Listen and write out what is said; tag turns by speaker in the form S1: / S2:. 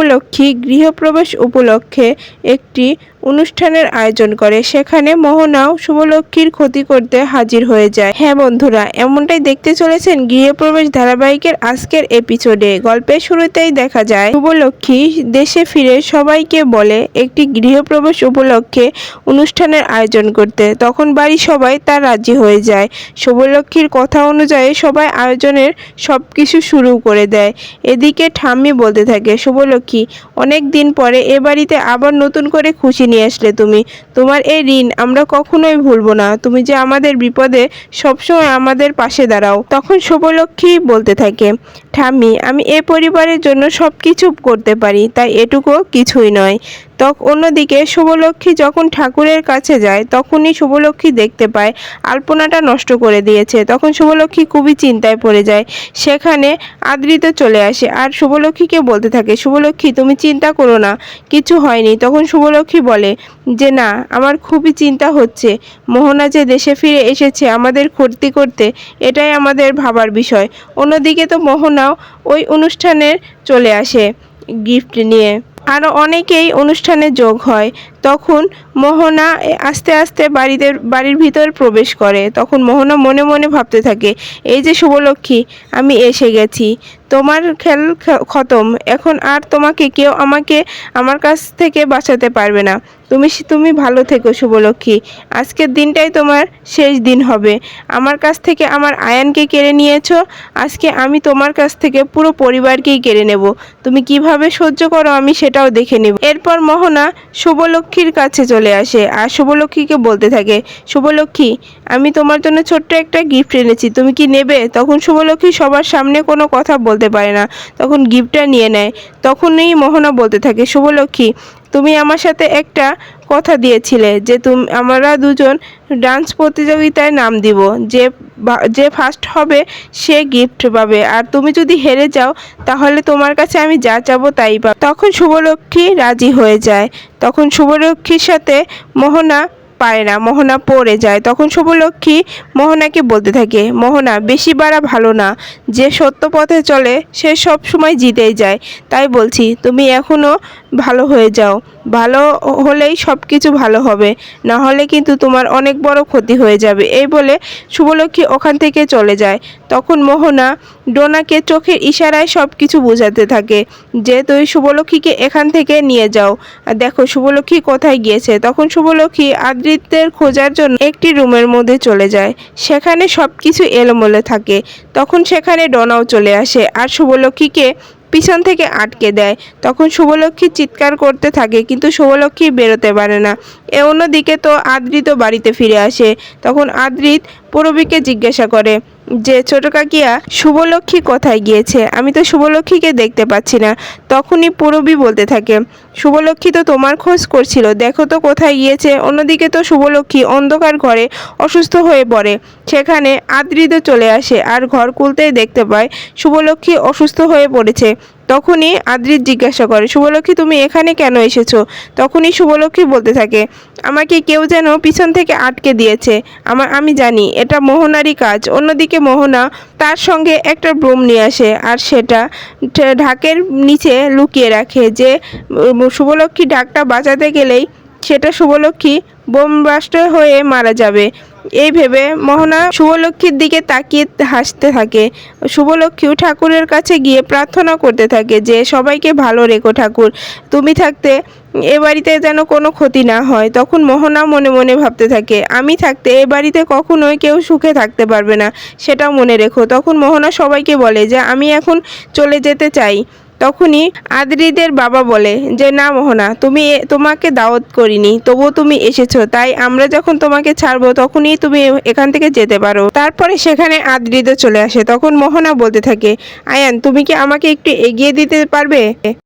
S1: শুভলক্ষ্মী গৃহপ্রবেশ উপলক্ষে একটি অনুষ্ঠানের আয়োজন করে। সেখানে মোহনাও শুভলক্ষ্মীর ক্ষতি করতে হাজির হয়ে যায়। হ্যাঁ বন্ধুরা, এমনটাই দেখতে চলেছেন গৃহপ্রবেশ ধারাবাহিকের আজকের এপিসোডে গল্পের শুরুতেই দেখা যায়, শুভলক্ষ্মী দেশে ফিরে সবাইকে বলে একটি গৃহপ্রবেশ উপলক্ষে অনুষ্ঠানের আয়োজন করতে। তখন বাড়ির সবাই তার রাজি হয়ে যায়। শুভলক্ষ্মীর কথা অনুযায়ী সবাই আয়োজনের সব কিছু শুরু করে দেয়। এদিকে ঠাম্মি বলতে থাকে, শুভলক্ষ্মী, অনেক দিন পরে এ বাড়িতে আবার নতুন করে খুশি নিয়ে আসলে তুমি। তোমার এই ঋণ আমরা কখনোই ভুলবো না। তুমি যে আমাদের বিপদে সবসময় আমাদের পাশে দাঁড়াও। তখন শুভলক্ষ্মী বলতে থাকে, ঠাম্মি, আমি এ পরিবারের জন্য সব কিছু করতে পারি, তাই এটুকু কিছুই নয়। তখন অন্যদিকে শুভলক্ষ্মী যখন ঠাকুরের কাছে যায়, তখনই শুভলক্ষ্মী দেখতে পায়, আলপনাটা নষ্ট করে দিয়েছে। তখন শুভলক্ষ্মী খুবই চিন্তায় পড়ে যায়। সেখানে আদৃত চলে আসে আর শুভলক্ষ্মীকে বলতে থাকে, শুভলক্ষ্মী, তুমি চিন্তা করো না, কিছু হয়নি। তখন শুভলক্ষ্মী বলে, যে না, আমার খুবই চিন্তা হচ্ছে। মোহনা যে দেশে ফিরে এসেছে আমাদের ক্ষতি করতে, এটাই আমাদের ভাবার বিষয়। অন্যদিকে তো মোহনাও ওই অনুষ্ঠানে চলে আসে গিফট নিয়ে। আরও অনেকেই অনুষ্ঠানে যোগ হয়। তখন মোহনা আস্তে আস্তে বাড়িতে বাড়ির ভিতর প্রবেশ করে। তখন মোহনা মনে মনে ভাবতে থাকে, এই যে শুভলক্ষ্মী, আমি এসে গেছি। তোমার খেল খতম। এখন আর তোমাকে কেউ আমাকে, আমার কাছ থেকে বাঁচাতে পারবে না। তুমি তুমি ভালো থেকো শুভলক্ষ্মী। আজকের দিনটাই তোমার শেষ দিন হবে। আমার কাছ থেকে আমার আয়ানকে কেড়ে নিয়েছো। আজকে আমি তোমার কাছ থেকে পুরো পরিবারকেই কেড়ে নেব। তুমি কীভাবে সহ্য করো আমি সেটাও দেখে নেব। এরপর মোহনা শুভলক্ষ্মীর কাছে চলে আসে আর শুভলক্ষ্মীকে বলতে থাকে শুভলক্ষ্মী আমি তোমার জন্য ছোট্ট একটা গিফট এনেছি, তুমি কি নেবে? তখন শুভলক্ষ্মী সবার সামনে কোনো কথা বলতে পারে না, তখন গিফটটা নিয়ে নেয়। তখনই মোহনা বলতে থাকে শুভলক্ষ্মী তুমি আমার সাথে একটা কথা দিয়েছিলে যে তুমি, আমরা দুজন ডান্স প্রতিযোগিতায় নাম দিব। যে যে ফার্স্ট হবে সে গিফট পাবে। আর তুমি যদি হেরে যাও, তাহলে তোমার কাছে আমি যা চাবো তাই পাবো। তখন শুভলক্ষ্মী রাজি হয়ে যায়। তখন শুভলক্ষ্মীর সাথে মোহনা পারে না, মোহনা পড়ে যায়। তখন শুভলক্ষ্মী মোহনাকে বলতে থাকে, মোহনা, বেশি বাড়া ভালো না। যে সত্য পথে চলে, সে সব সময় জিতেই যায়। তাই বলছি, তুমি এখনও ভালো হয়ে যাও। ভালো হলেই সব কিছু ভালো হবে। না হলে কিন্তু তোমার অনেক বড় ক্ষতি হয়ে যাবে। এই বলে শুভলক্ষ্মী ওখান থেকে চলে যায়। তখন মোহনা ডোনাকে চোখের ইশারায় সব কিছু বোঝাতে থাকে যে তুই শুভলক্ষ্মীকে এখান থেকে নিয়ে যাও। দেখো, শুভলক্ষ্মী কোথায় গিয়েছে? তখন শুভলক্ষ্মী আদ্রিতের খোঁজার জন্য একটি রুমের মধ্যে চলে যায়। সেখানে সব কিছু এলোমেলো থাকে। তখন সেখানে ডোনাও চলে আসে। আর শুভলক্ষ্মীকে পিছন থেকে আটকে দেয়। তখন শুভলক্ষ্মী চিৎকার করতে থাকে, কিন্তু শুভলক্ষ্মী বেরোতে পারে না। এ অন্যদিকে তো আদ্রিত বাড়িতে ফিরে আসে। তখন আদ্রিত পূরবীকে জিজ্ঞাসা করে, যে, ছোট কাকিয়া, শুভলক্ষ্মী কোথায় গিয়েছে? আমি তো শুভলক্ষ্মীকে দেখতে পাচ্ছি না। তখনই পূরবী বলতে থাকে, শুভলক্ষ্মী তো তোমার খোঁজ করছিল। দেখো তো কোথায় গিয়েছে। অন্যদিকে তো শুভলক্ষ্মী অন্ধকার ঘরে অসুস্থ হয়ে পড়ে। সেখানে আদ্রিত চলে আসে আর ঘর খুলতেই দেখতে পায় শুভলক্ষ্মী অসুস্থ হয়ে পড়েছে। তখনই আদ্রিত জিজ্ঞাসা করে, শুভলক্ষ্মী, তুমি এখানে কেন এসেছ? তখনই শুভলক্ষ্মী বলতে থাকে, আমাকে কেউ যেন পিছন থেকে আটকে দিয়েছে। আমার আমি জানি, এটা মোহনারই কাজ। অন্যদিকে মোহনা তার সঙ্গে একটা ব্রুম নিয়ে আসে আর সেটা ঢাকের নিচে লুকিয়ে রাখে যে শুভলক্ষ্মী ঢাকটা বাঁচাতে গেলেই সেটা শুভলক্ষ্মী বোমবাস্ট হয়ে মারা যাবে। এই ভেবে মোহনা শুভলক্ষ্মীর দিকে তাকিয়ে হাসতে থাকে। শুভলক্ষ্মীও ঠাকুরের কাছে গিয়ে প্রার্থনা করতে থাকে যে, সবাইকে ভালো রেখো ঠাকুর, তুমি থাকতে এ বাড়িতে যেন কোনো ক্ষতি না হয়। তখন মোহনা মনে মনে ভাবতে থাকে, আমি থাকতে এ বাড়িতে কখনোই কেউ সুখে থাকতে পারবে না, সেটাও মনে রেখো। তখন মোহনা সবাইকে বলে যে, আমি এখন চলে যেতে চাই। তখনই আদ্রিদের বাবা বলে যে, না মোহনা, তুমি তোমাকে দাওয়াত করিনি, তবুও তুমি এসেছ, তাই আমরা যখন তোমাকে ছাড়বো তখনই তুমি এখান থেকে যেতে পারো। তারপরে সেখানে আদ্রিদ চলে আসে। তখন মোহনা বলতে থাকে, আয়ান, তুমি কি আমাকে একটু এগিয়ে দিতে পারবে?